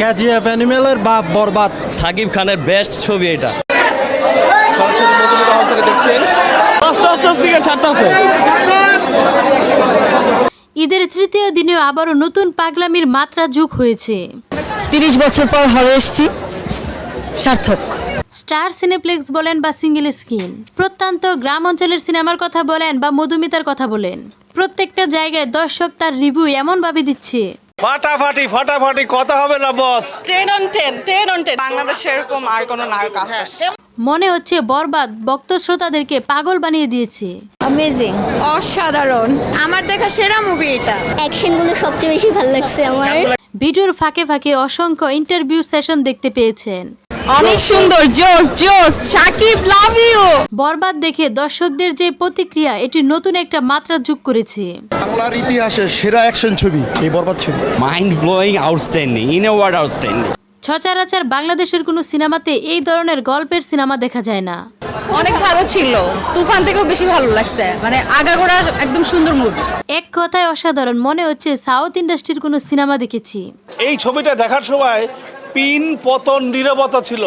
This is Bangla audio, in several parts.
কেজিএফ অ্যানিমেলের বাপ বরবাদ। সাকিব খানের বেস্ট ছবি এটা। সরাসরি মধুমিতা হল থেকে দেখছেন। আস্তে আস্তে স্পিকার ছাড়তে ঈদের তৃতীয় দিনেও আবারও নতুন পাগলামির মাত্রা যোগ হয়েছে। তিরিশ বছর পর হলে এসছি সার্থক। স্টার সিনেপ্লেক্স বলেন বা সিঙ্গেল স্ক্রিন প্রত্যন্ত গ্রাম অঞ্চলের সিনেমার কথা বলেন বা মধুমিতার কথা বলেন। প্রত্যেকটা জায়গায় দর্শক তার রিভিউ এমনভাবে দিচ্ছে। ফাটাফাটি ফাটাফাটি কথা হবে না boss ten on ten ten on ten বাংলাদেশে এরকম আর কোনো নায়ক আছে? মনে হচ্ছে বরবাদ ভক্ত শ্রোতাদেরকে পাগল বানিয়ে দিয়েছে। অ্যামেজিং অসাধারণ। আমার দেখা সেরা মুভি এটা। অ্যাকশনগুলো সবচেয়ে বেশি ভালো লাগছে আমার। ভিডিওর ফাঁকে ফাঁকে অসংখ্য ইন্টারভিউ সেশন দেখতে পেয়েছেন। অনেক সুন্দর জোস জোস সাকিব লাভ ইউ বরবাদ দেখে দর্শকদের যে প্রতিক্রিয়া এটি নতুন একটা মাত্রা যোগ করেছে। বাংলার ইতিহাসের সেরা অ্যাকশন ছবি এই বরবাদ ছবি। Mind blowing outstanding in a word outstanding সচরাচর বাংলাদেশের কোনো সিনেমাতে এই ধরনের গল্পের সিনেমা দেখা যায় না। অনেক ভালো ছিল। তুফান থেকেও বেশি ভালো লাগছে। মানে আগাগোড়া একদম সুন্দর মুভি এক কথায় অসাধারণ মনে হচ্ছে সাউথ ইন্ডাস্ট্রির কোনো সিনেমা দেখেছি। এই ছবিটা দেখার সময় পিন পতন নীরবতা ছিল।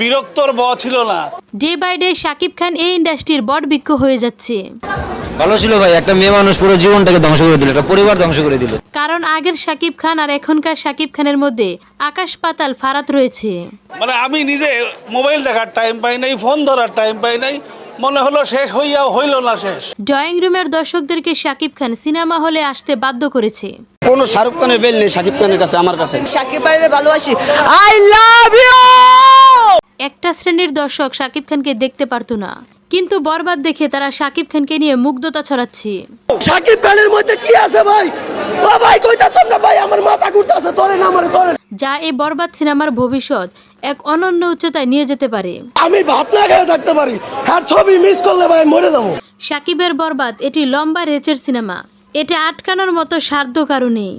বিরক্তর ব ছিল না। Day by day Shakib Khan এই ইন্ডাস্ট্রির বট বিক্ষ হয়ে যাচ্ছে। ভালো ছিল ভাই একটা মেয়ে মানুষ পুরো জীবনটাকে ধ্বংস করে দিল একটা পরিবার ধ্বংস করে দিল। কারণ আগের শাকিব খান আর এখনকার শাকিব খানের মধ্যে আকাশ পাতাল ফারাত রয়েছে। মানে আমি নিজে মোবাইল দেখার টাইম পাই নাই ফোন ধরার টাইম পাই নাই মনে হলো শেষ হইয়া হইল না শেষ। ড্রয়িং রুমের দর্শকদেরকে শাকিব খান সিনেমা হলে আসতে বাধ্য করেছে। কোনো শাহরুখ খানের বেল নেই সাকিব খানের কাছে আমার কাছে। সাকিব ভাইয়ের ভালোবাসি। আই লাভ ইউ একটা শ্রেণির দর্শক শাকিব খানকে দেখতে পারতো না কিন্তু বরবাদ দেখে তারা শাকিব খানকে নিয়ে মুগ্ধতা ছড়াচ্ছে। সাকিব খানের মধ্যে কি আছে ভাই? ও ভাই কইতা তোমরা ভাই আমার মাথা ঘুরতেছে তোরে না আমারে তোরে যা এই বরবাদ সিনেমার ভবিষ্যৎ এক অনন্য উচ্চতায় নিয়ে যেতে পারে। আমি ভাত না খেয়ে থাকতে পারি আর ছবি মিস করলে ভাই মরে যাব। সাকিবের বরবাদ এটি লম্বা রেচের সিনেমা। এটা আটকানোর মতো সাধ্য কারণেই।